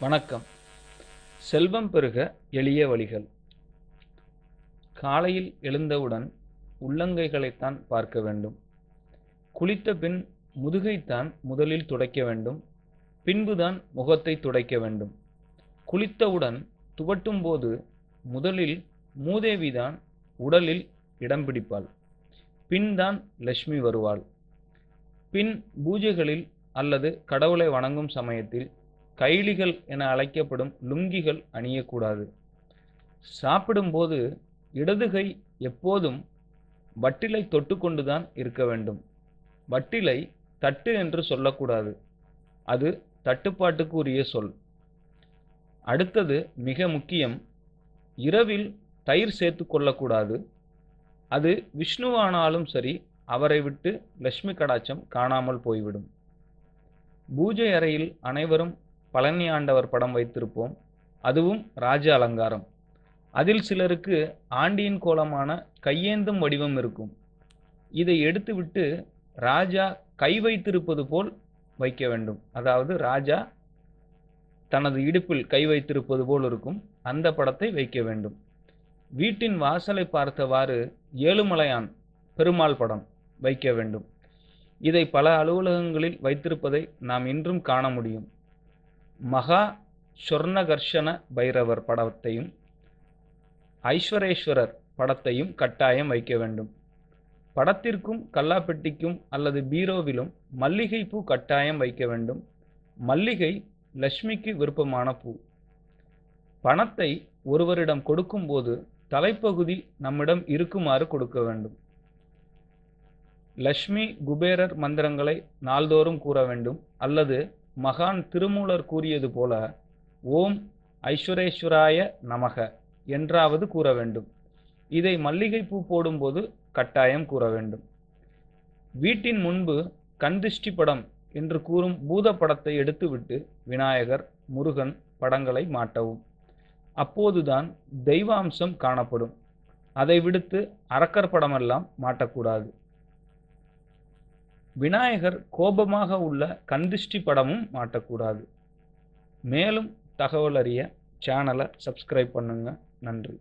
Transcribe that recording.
வணக்கம். செல்வம் பெருக எளிய வழிகள். காலையில் எழுந்தவுடன் உள்ளங்கைகளைத்தான் பார்க்க வேண்டும். குளித்த பின் முதுகைத்தான் முதலில் துடைக்க வேண்டும். பின்புதான் முகத்தை துடைக்க வேண்டும். குளித்தவுடன் துவட்டும் போது முதலில் மூதேவிதான் உடலில் இடம் பிடிப்பாள். பின்தான் லட்சுமி வருவாள். பின் பூஜைகளில் அல்லது கடவுளை வணங்கும் சமயத்தில் கைலிகள் என அழைக்கப்படும் லுங்கிகள் அணியக்கூடாது. சாப்பிடும்போது இடது கை எப்போதும் வட்டிலை தொட்டுக்கொண்டுதான் இருக்க வேண்டும். வட்டிலை தட்டு என்று சொல்லக்கூடாது. அது தட்டுப்பாட்டுக்கு உரிய சொல். அடுத்தது மிக முக்கியம் இரவில் தயிர் சேர்த்து கொள்ளக்கூடாது. அது விஷ்ணுவானாலும் சரி அவரை விட்டு லட்சுமி கடாச்சம் காணாமல் போய்விடும். பூஜை அறையில் அனைவரும் பழனி ஆண்டவர் படம் வைத்திருப்போம். அதுவும் ராஜ அலங்காரம். அதில் சிலருக்கு ஆண்டியின் கோலமான கையேந்தும் வடிவம் இருக்கும். இதை எடுத்துவிட்டு ராஜா கை வைத்திருப்பது போல் வைக்க வேண்டும். அதாவது ராஜா தனது இடுப்பில் கை வைத்திருப்பது போல் இருக்கும். அந்த படத்தை வைக்க வேண்டும். வீட்டின் வாசலை பார்த்தவாறு ஏழுமலையான் பெருமாள் படம் வைக்க வேண்டும். இதை பல அலுவலகங்களில் வைத்திருப்பதை நாம் இன்றும் காண முடியும். மகா சொர்ணகர்ஷண பைரவர் படத்தையும் ஐஸ்வரேஸ்வரர் படத்தையும் கட்டாயம் வைக்க வேண்டும். படத்திற்கும் கல்லாப்பெட்டிக்கும் அல்லது பீரோவிலும் மல்லிகை பூ கட்டாயம் வைக்க வேண்டும். மல்லிகை லட்சுமிக்கு விருப்பமான பூ. பணத்தை ஒருவரிடம் கொடுக்கும்போது தலைப்பகுதி நம்மிடம் இருக்குமாறு கொடுக்க வேண்டும். லக்ஷ்மி குபேரர் மந்திரங்களை நாள்தோறும் கூற வேண்டும். அல்லது மகான் திருமூலர் கூறியது போல ஓம் ஐஸ்வரேஸ்வராய நமக என்றாவது கூற வேண்டும். இதை மல்லிகை பூ போடும்போது கட்டாயம் கூற வேண்டும். வீட்டின் முன்பு கந்திஷ்டி படம் என்று கூறும் பூத படத்தை எடுத்துவிட்டு விநாயகர் முருகன் படங்களை மாட்டவும். அப்போதுதான் தெய்வாம்சம் காணப்படும். அதை விடுத்து அரக்கர் படமெல்லாம் மாட்டக்கூடாது. விநாயகர் கோபமாக உள்ள கந்திஷ்டி படமும் மாட்டக்கூடாது. மேலும் தகவல் அறிய சேனலை சப்ஸ்கிரைப் பண்ணுங்கள் நன்றி.